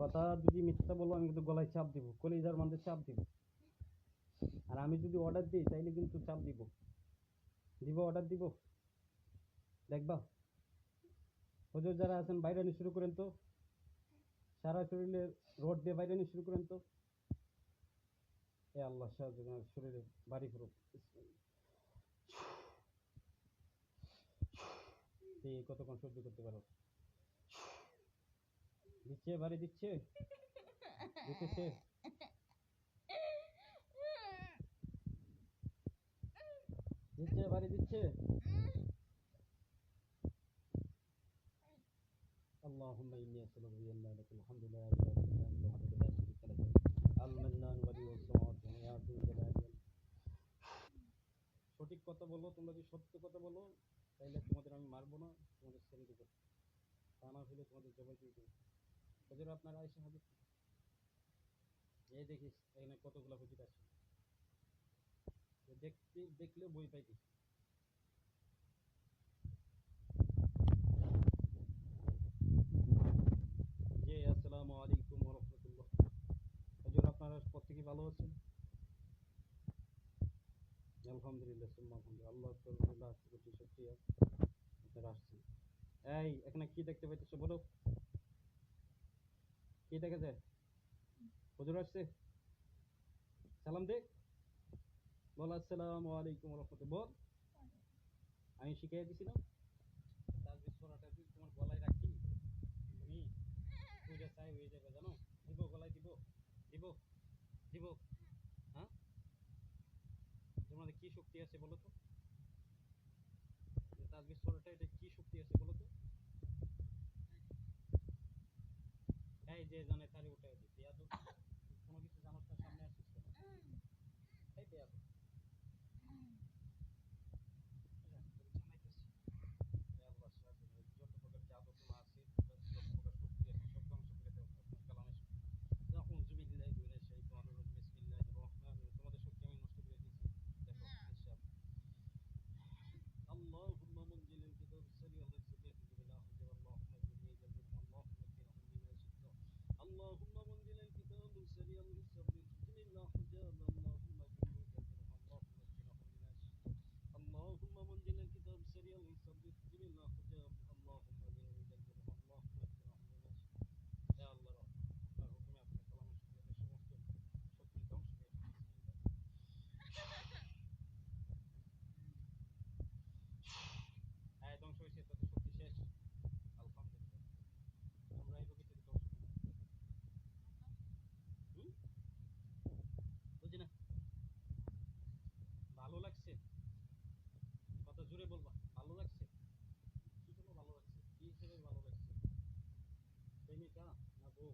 কথা যদি মিথ্যা বলো, আমি কিন্তু গলায় চাপ দিব, কলিজার মধ্যে চাপ দিব। আর আমি যদি অর্ডার দিই, তাইলে কিন্তু চাপ দিব। দিব অর্ডার দিব? দেখবা? হুজুর যারা আছেন, বাইরে আনি শুরু করেন তো। সারা শরীরে রোড দিয়ে বাইরে আনি শুরু করেন তো। এ আল্লাহ সাহায্য শরীরে বাড়ি করুক কতক্ষণ সহ্য করতে পারো? দিচ্ছে বাড়ি দিচ্ছে দিতেছে দিচ্ছে বাড়ি দিচ্ছে اللهم إني أسألك بأن لك الحمد لا إله إلا أنت وحدك لا شريك لك المنان ولي السماوات يا ذو الجلال والإكرام সঠিক কথা বলো তোমরা যদি সত্য কথা বলো তাহলে তোমাদের আমি মারবো না তোমাদের ছেড়ে দেবো তা না হলে তোমাদের জবাই দিয়ে দেবো হুজুর আপনার আয়সা হাজির এই দেখিস, এখানে কতগুলো হুজুর আছে। দেখতে, দেখলে বই পাইতি। জি, আসসালামু আলাইকুম রাহমাতুল্লাহ হুজুর আপনারা প্রত্যেকেই ভালো আছেন? আলহামদুলিল্লাহ, সুম্মা আলহামদুলিল্লাহ। আল্লাহ কোটি শুকরিয়া আপনারা আসছেন এই, এখানে কি দেখতে পাইতেছো বলো? কি দেখা যায় হুজুর আসছে। সালাম দে। বল, আসসালামু আলাইকুম বল। আমি শিখিয়ে দিছি না। তাজবিজ পড়াটা যদি তোমার গলায় রাখি। তুমি পূজা চাই, হয়ে যাবে, জানো? দিব, গলায় দিব। দিব দিব। হ্যাঁ? তোমাদের কি শক্তি আছে বলো তো যে তাজবিজ পড়াটা এটা কি শক্তি আছে বলো তো এই যে জানে তারই উঠাই ভালো লাগছে? কি জন্য ভালো লাগছে? কি হিসেবে ভালো লাগছে? প্রেমিকা না বউ?